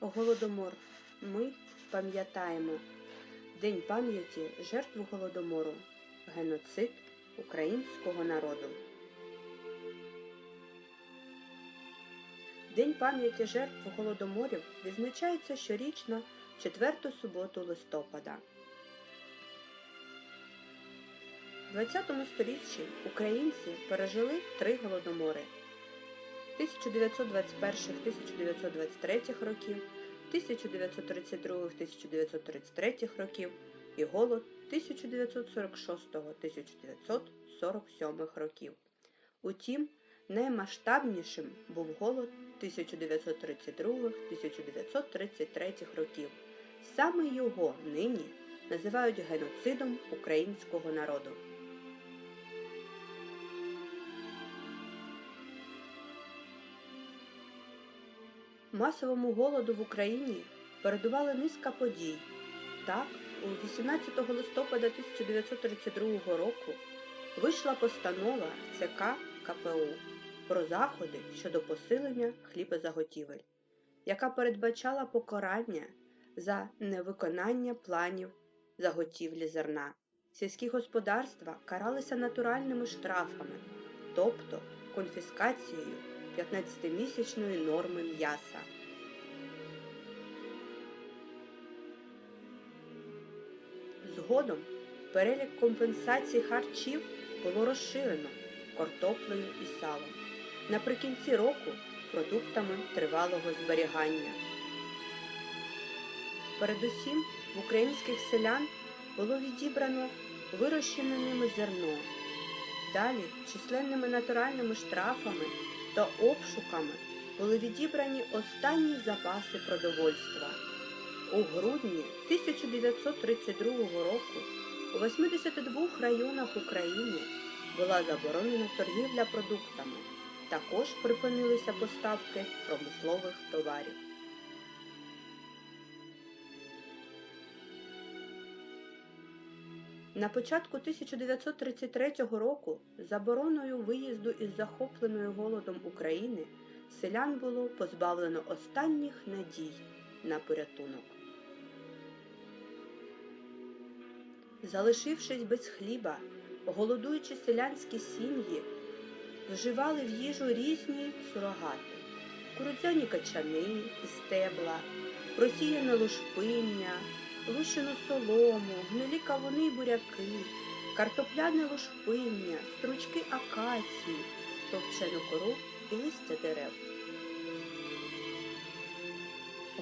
Голодомор. Ми пам'ятаємо День пам'яті жертв Голодомору. Геноцид українського народу. День пам'яті жертв Голодоморів відзначається щорічно в четверту суботу листопада. У 20 сторіччі українці пережили три голодомори 1921-1923 років, 1932-1933 років і голод 1946-1947 років. Утім, наймасштабнішим був голод 1932-1933 років. Саме його нині називають геноцидом українського народу. Масовому голоду в Україні передувала низка подій. Так, у 18 листопада 1932 року вийшла постанова ЦК КПУ про заходи щодо посилення хлібозаготівель, яка передбачала покарання за невиконання планів заготівлі зерна. Сільські господарства каралися натуральними штрафами, тобто конфіскацією 15-місячної норми м'яса. Згодом перелік компенсацій харчів було розширено картоплею і салом. Наприкінці року продуктами тривалого зберігання. Передусім в українських селян було відібрано вирощене ними зерно. Далі численними натуральними штрафами та обшуками були відібрані останні запаси продовольства. У грудні 1932 року у 82 районах України була заборонена торгівля продуктами. Також припинилися поставки промислових товарів. На початку 1933 року забороною виїзду із захопленої голодом України селян було позбавлено останніх надій на порятунок. Залишившись без хліба, голодуючі селянські сім'ї вживали в їжу різні сурогати, курудзяні качани і стебла, просіяне лушпиння, лущену солому, гнилі кавуни й буряки, картопляне лушпиння, стручки акації, товчену кору і листя дерев.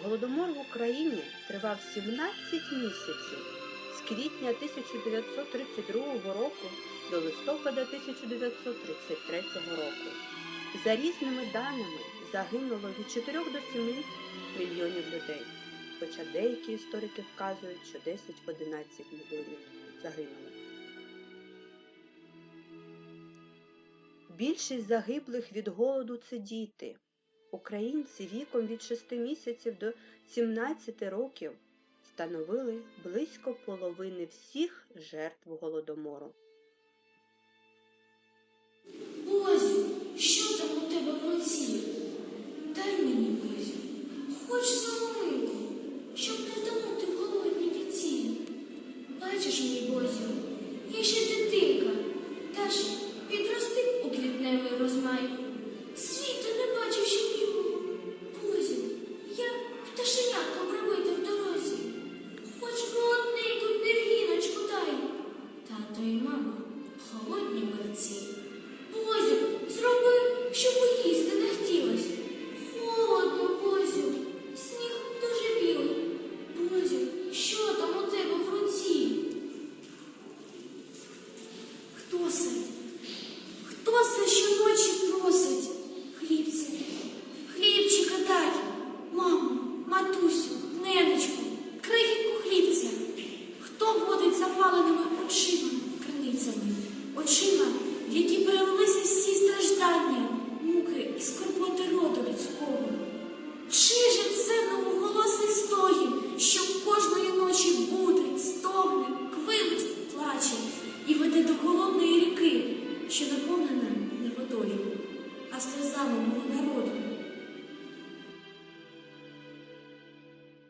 Голодомор в Україні тривав 17 місяців з квітня 1932 року до листопада 1933 року. За різними даними загинуло від 4 до 7 мільйонів людей, хоча деякі історики вказують, що 10-11 мільйонів загинуло. Більшість загиблих від голоду це діти. Українці віком від 6 місяців до 17 років становили близько половини всіх жертв голодомору. Бозі, що там у тебе в руці?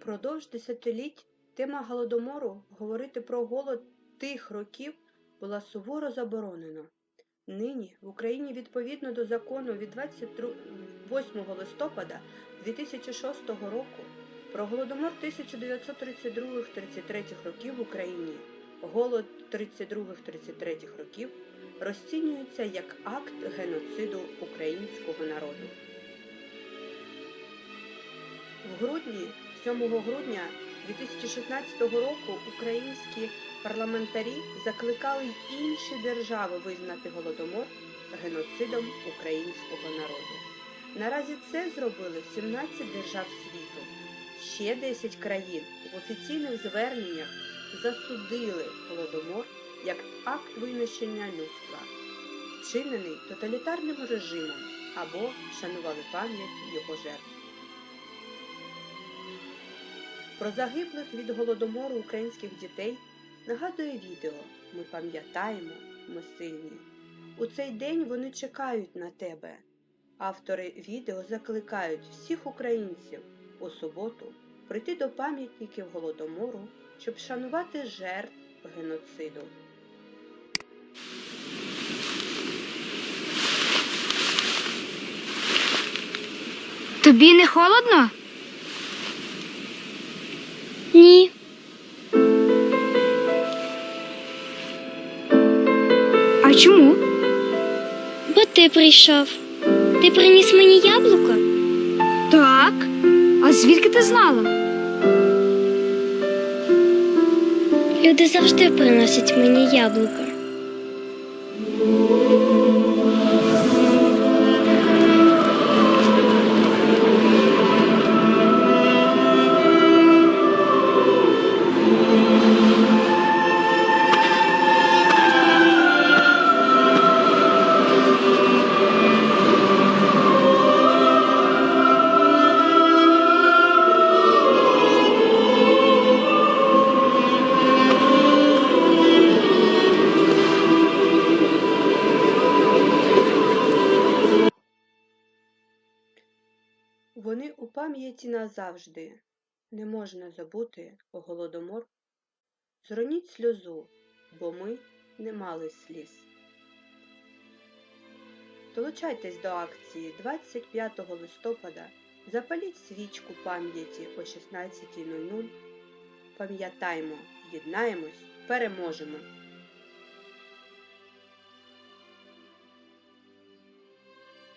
Упродовж десятиліть тема голодомору говорити про голод тих років була суворо заборонена. Нині в Україні відповідно до закону від 28 листопада 2006 року про голодомор 1932-33 років в Україні голод 32-33 років розцінюється як акт геноциду українського народу. В грудні, 7 грудня 2016 року українські парламентарі закликали й інші держави визнати голодомор геноцидом українського народу. Наразі це зробили 17 держав світу. Ще 10 країн в офіційних зверненнях засудили голодомор як акт винищення людства, вчинений тоталітарним режимом або вшанували пам'ять його жертв. Про загиблих від голодомору українських дітей нагадує відео Ми пам'ятаємо, ми сильні. У цей день вони чекають на тебе. Автори відео закликають всіх українців у суботу прийти до пам'ятників голодомору, щоб вшанувати жертв геноциду. Тобі не холодно? Ні. А чому? Бо ти прийшов. Ти приніс мені яблуко? Так. А звідки ти знала? Люди завжди приносять мені яблука. Вони у пам'яті назавжди. Не можна забути голодомор. Зроніть сльозу, бо ми не мали сліз. Долучайтесь до акції 25 листопада. Запаліть свічку пам'яті о 16.00. Пам'ятаймо, єднаємось, переможемо!